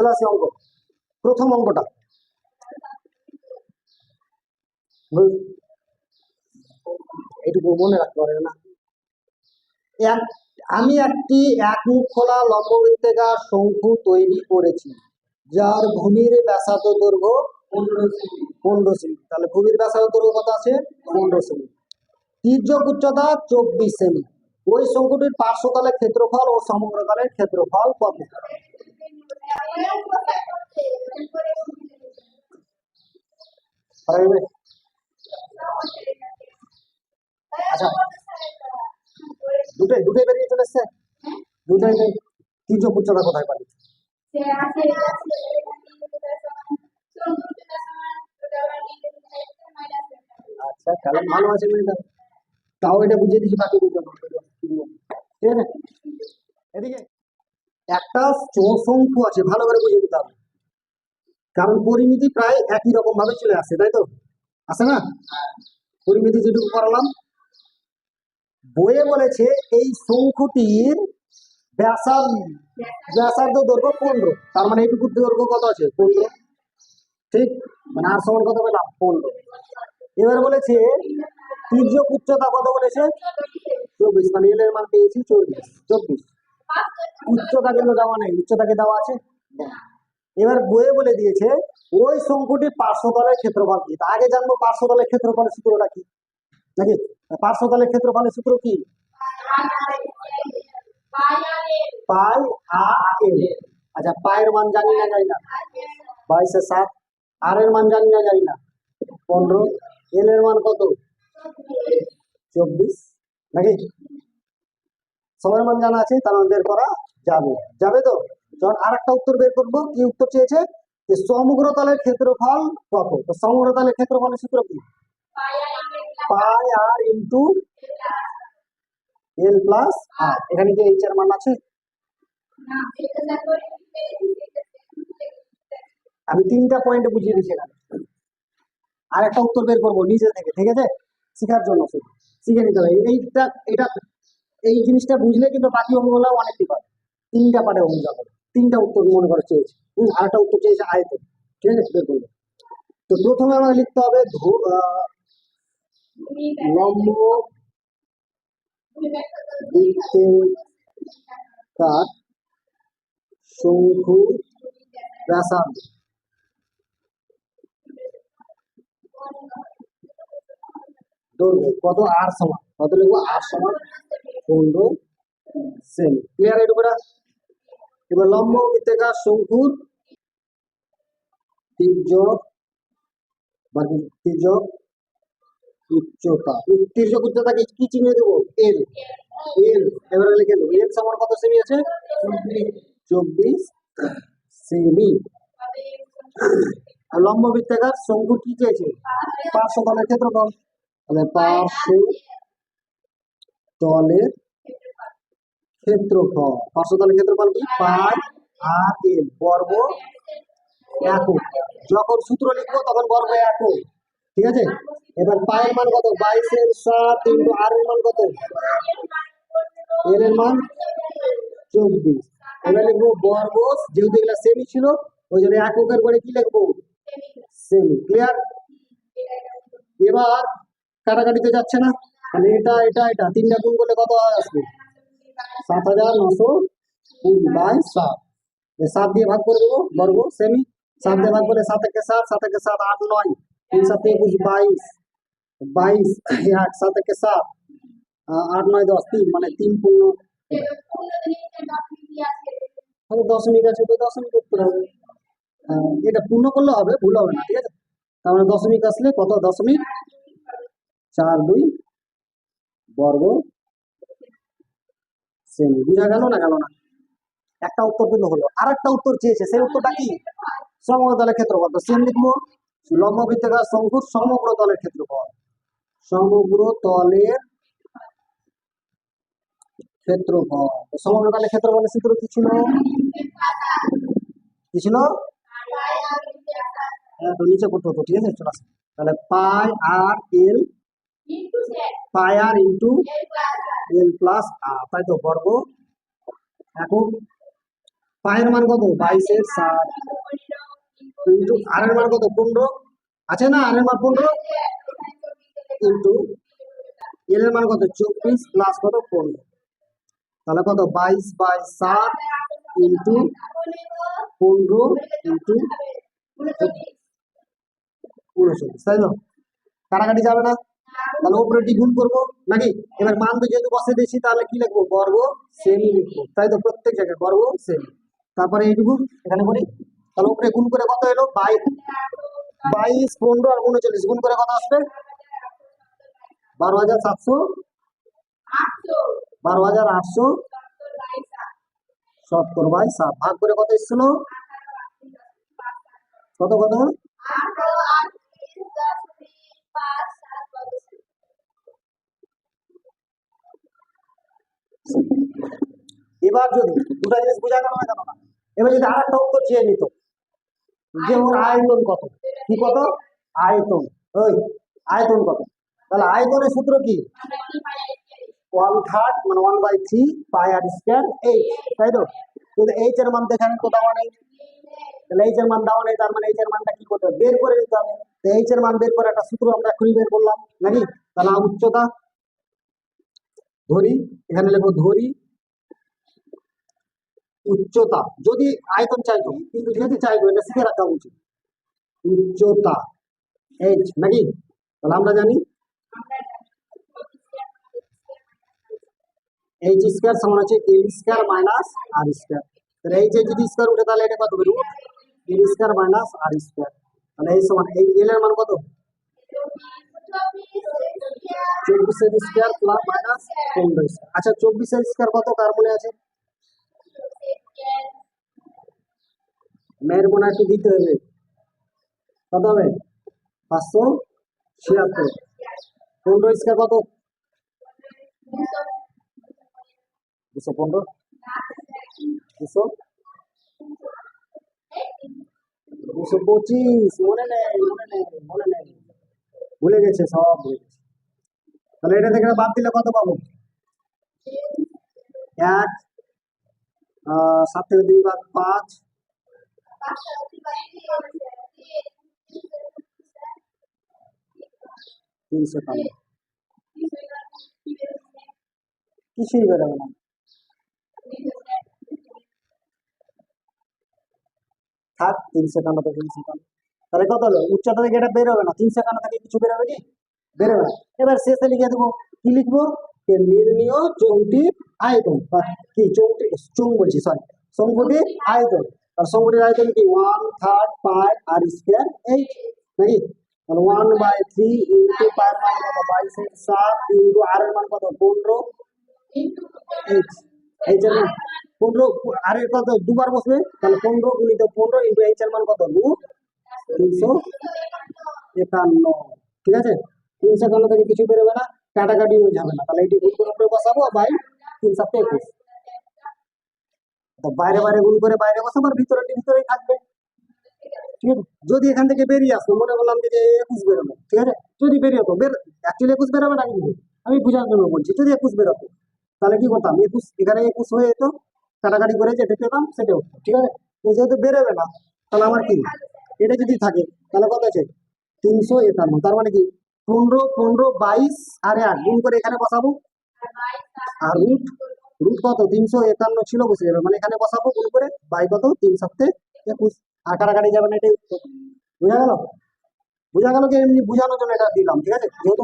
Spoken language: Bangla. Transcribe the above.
চলে আসি অঙ্ক প্রথম অঙ্কটা হুম। এইটুকু মনে রাখতে পারবে না। এক, আমি একটি এক মুখ খোলা লম্ববৃত্তাকার শঙ্কু তৈরি করেছি, যার ভূমির ব্যাসার্ধ দৈর্ঘ্য পনেরো সেমি। তাহলে ভূমির ব্যাসার্ধ দৈর্ঘ্য কত আছে? পনেরো সেমি। তির্যক উচ্চতা চব্বিশ সেমি। ওই শঙ্কুটির পার্শ্বতলের ক্ষেত্রফল ও সমগ্রতলের ক্ষেত্রফল কত? আচ্ছা দুটোই দুটোই বেরিয়ে চলে এসছে দুটোই তির্যক উচ্চতা কোথায় পাবি আচ্ছা তাহলে ভালো আছে তাও এটা বুঝিয়ে দিচ্ছি বাকি বুঝতে ঠিক আছে এদিকে একটা চৌশঙ্কু আছে, ভালো করে বুঝে দিতে হবে। কারণ পরিমিতি প্রায় একই রকম ভাবে চলে আসে, তাই তো? আসে না? পরিমিতি যেটুকু করালাম বইয়ে বলেছে, এই শঙ্কুটির ব্যাসার্ধ দৈর্ঘ্য পনেরো। তার মানে এইটুকু দৈর্ঘ্য কত আছে? পনেরো। ঠিক? মানে আর সমান কত পেলাম পনেরো। এবার বলেছে, তির্যক উচ্চতা কত বলেছে? চব্বিশ। মানে এল এর মান পেয়েছি চল্লিশ। চব্বিশ। উচ্চতা কিন্তু দেওয়া নেই, উচ্চতাকে দেওয়া আছে? এবার বইয়ে বলে দিয়েছে, ওই শঙ্কুটির পার্শ্বতলের ক্ষেত্রফল কি? আগে জানব পার্শ্বতলের ক্ষেত্রফলের সূত্রটা কি? নাকি? পার্শ্বতলের ক্ষেত্রফলের সূত্র কি? পাই আচ্ছা পায়ের মান জানি না জানি না। বাইশে সাত, আর এর মান জানি না জানি না। পনেরো, এল এর মান কত? চব্বিশ। নাকি? সবার মান জানা আছে, তার বের করা যাবে। যাবে তো? যখন আর একটা উত্তর বের করব, কি উত্তর চেয়েছে? যে সমগ্র তলের ক্ষেত্রফল কত? তো সমগ্র তলের ক্ষেত্রফলের সূত্র কি? Pi r into l plus r. এখানে কি এইচ এর মান আছে? আমি তিনটা পয়েন্ট বুঝিয়ে দিচ্ছি এখানে। আর একটা উত্তর বের করব, নিজে থেকে, ঠিক আছে? শিখার জন্য শিখে নিতে হবে। এইটা এটা এই জিনিসটা বুঝলে কিন্তু বাকি অঙ্কগুলো অনেকটি পারে তিনটা পারে যাবে তিনটা উত্তর মনে করে চেয়েছে। আর একটা উত্তর চেয়েছে আয়ত। ঠিক আছে? বের করব তো প্রথমে আমাকে লিখতে হবে লম্ব বৃত্তাকার শঙ্কু ব্যাসার্ধ। দৈর্ঘ্য কত? আর সমান। কত লিখব? আর সমান পনেরো ক্লিয়ার এবার লম্ব বৃত্তাকার শঙ্কুর তির্যক বা উচ্চতা। তির্যক উচ্চতাকে কি চিহ্ন দেবো? এল এল এবারে লিখে দেবো এল সমান কত সেমি আছে? চব্বিশ সেমি। আর লম্ব বৃত্তাকার শঙ্কু কি চেয়েছে পার্শ্ব তলের ক্ষেত্রফল। তাহলে পার্শ্ব তলের ক্ষেত্রফল। পার্শ্ব তলের ক্ষেত্রফল কি? পাই আর এল বর্গ একক যখন সূত্র লিখব, তখন বর্গ একক ঠিক আছে? এবার পায়ের মান কত? বাইশের সাত ইন্টু আর এর মান কত? এর মান চব্বিশ। এবার লিখব বর্গ, যেহেতু এগুলা সেমি ছিল, ওই জন্য এককের করে কি লিখব? সেমি ক্লিয়ার এবার কাটাকাটিতে যাচ্ছে না? তাহলে এটা এটা এটা তিনটা গুণ করলে কত আসবে? সাত হাজার নশো কুড়ি বাই সাত। সাত দিয়ে ভাগ করে দেবো বর্গ সেমি সাত দিয়ে ভাগ করে সাত একে সাত সাত একে সাত আট নয়। তিন সাত একুশ বাইশ। বাইশ এক সাত একে সাত আট নয় দশ তিন মানে তিন পূর্ণ। দশমিক আছে তো দশমিক করতে হবে। আহ, এটা পূর্ণ করলে হবে ভুল হবে না ঠিক আছে? তার মানে দশমিক আসলে কত? দশমিক চার দুই বর্গ সেমি। বুঝা গেল না গেল না? একটা উত্তর কিন্তু হলো। আর একটা উত্তর চেয়েছে। সেই উত্তরটা কি? সমগ্র তলের ক্ষেত্রফল। তো সেম লিখব। লম্ব বৃত্তাকার সমগ্র তলের ক্ষেত্রফল। সমগ্র তলের ক্ষেত্রফল। সমগ্র তলের ক্ষেত্রফলের সূত্র কি ছিল? কি ছিল? হ্যাঁ, নিচে করতে হতো। ঠিক আছে চলে আসে। তাহলে পাই আর এল পাই আর ইন্টু এল প্লাস আর তাই তো বর্গ এখন পায়ের মান কত? বাইশের সাত ইন্টু আর এর মান কত? পনেরো। আছে না আর এর মান পনেরো? ইন্টু এল এর মান কত? চব্বিশ প্লাস কত? পনেরো। তাহলে কত? বাইশ বাই সাত ইন্টু পনেরো ইন্টু উনচল্লিশ তাই তো? কাটাকাটি যাবে না? তাহলে উপরে ডি গুণ করব? নাকি? এবার মান তো যেহেতু বসে দিয়েছি, তাহলে কি লিখব? বর্গ সেমি লিখব। তাই তো প্রত্যেক জায়গায় বর্গ সেমি তারপরে এইটুকু, এখানে করি। তাহলে উপরে গুণ করে কত এলো? বাইশ বাইশ, পনেরো আর উনচল্লিশ। গুণ করে কত আসবে? বারো হাজার সাতশো। বারো হাজার আটশো। সত্তর বাই সাত। ভাগ করে কত এসেছিল? কত কত? এবার যদি দুটা জিনিস বোঝা গেল না কেন না এবার যদি আর একটা উত্তর চেয়ে নিত, যে ওর আয়তন কত? কি কত? আয়তন। ওই, আয়তন কত? তাহলে আয়তনের সূত্র কি? ওয়ান থার্ড মানে one by three pi r square h তাই তো? কিন্তু এইচ এর মান এখানে তো নেই তাহলে এইচ এর মান দেওয়া নেই তার মানে এইচ এর মানটা কি করতে হবে? বের করে নিতে হবে। এইচ এর মান বের করে একটা সূত্র আমরা এখনই বের করলাম। নাকি? তাহলে উচ্চতা ধরি, এখানে লিখব ধরি, উচ্চতা, যদি আয়তন চাইতো কিন্তু যেহেতু চাইব, এটা শিখে রাখা উচিত। উচ্চতা এইচ নাকি? তাহলে আমরা জানি এইচ স্কোয়ার সমান হচ্ছে l square minus r square তাহলে এইচ এ যদি স্কোয়ার উঠে, তাহলে এটা কত হবে root l square minus r square তাহলে এই সমান, এই এল এর মান কত? চব্বিশের স্কোয়ার প্লাস মাইনাস পনেরো স্কোয়ার আচ্ছা চব্বিশের স্কোয়ার কত? কার মনে আছে? মেয়ের মনে একটু দিতে হবে। কত হবে? পাঁচশো ছিয়াত্তর। পনেরো স্কোয়ার কত? দুশো পনেরো। দুশো? দুশো পঁচিশ। মনে নেই মনে নেই মনে নেই। ভুলে গেছে, সব ভুলে গেছে। তাহলে এটা থেকে বাদ দিলে কত পাবো? এক সাত থেকে দুই ভাগ পাঁচ। তিনশো একান্ন কিছুই বেরোবে না। থাক তিনশো একান্ন থেকে তিনশো একান্ন তাহলে কত হলো? উচ্চতা থেকে এটা বেরোবে না। তিনশো একান্ন থেকে কিছু বেরোবে কি? বেরোবে না এবার শেষে লিখে দেবো, কি লিখব? যে নির্ণীয় চৌটির আয়তন, বা কি চৌটি চৌং বলছি সরি শঙ্কুটির আয়তন। আর শঙ্কুটির আয়তন কি? One third pi r square eight নাকি? তাহলে ওয়ান বাই থ্রি ইন্টু পায়ের মান কত? বাইশের সাত ইন্টু আর এর মান কত? পনেরো। এইট এইচ এর পনেরো আর এর কত? দুবার বসবে। তাহলে পনেরো গুণিত পনেরো ইন্টু এইচ এর মান কত? রুট তিনশো একান্ন। ঠিক আছে? তিনশো একান্ন থেকে কিছু বেরোবে না, কাটাকাটি হয়ে যাবে না। তাহলে এটি গুণ করে বসাবো বাই তিন সাথে একুশ বাইরে বাইরে গুণ করে বাইরে বসাবো আর ভিতরে ভিতরেই থাকবে। ঠিক আছে? যদি এখান থেকে বেরিয়ে আসতো মনে করলাম যে একুশ বেরোবে, ঠিক আছে? যদি বেরিয়ে হতো বের অ্যাকচুয়ালি একুশ বেরোবে না কিন্তু আমি বোঝার জন্য বলছি, যদি একুশ বেরোতো তাহলে কি করতাম? একুশ, এখানে একুশ হয়ে যেত, কাটাকাটি করে যেতে পেতাম সেটা হতো, ঠিক আছে? যেহেতু বেরোবে না, তাহলে আমার কি? এটা যদি থাকে, তাহলে কত আছে? তিনশো একান্ন, তার মানে কি? পনেরো পনেরো, বাইশ, আর আট গুণ করে এখানে বসাবো? আর রুট রুট কত? তিনশো একান্ন ছিল, বসে যাবে। মানে এখানে বসাবো গুণ করে, বাই কত? তিন সপ্তাহে একুশ। আর কাটাকাটি যাবে না এটাই। বোঝা গেল? বোঝা গেল যে এমনি বোঝানোর জন্য এটা দিলাম, ঠিক আছে? যেহেতু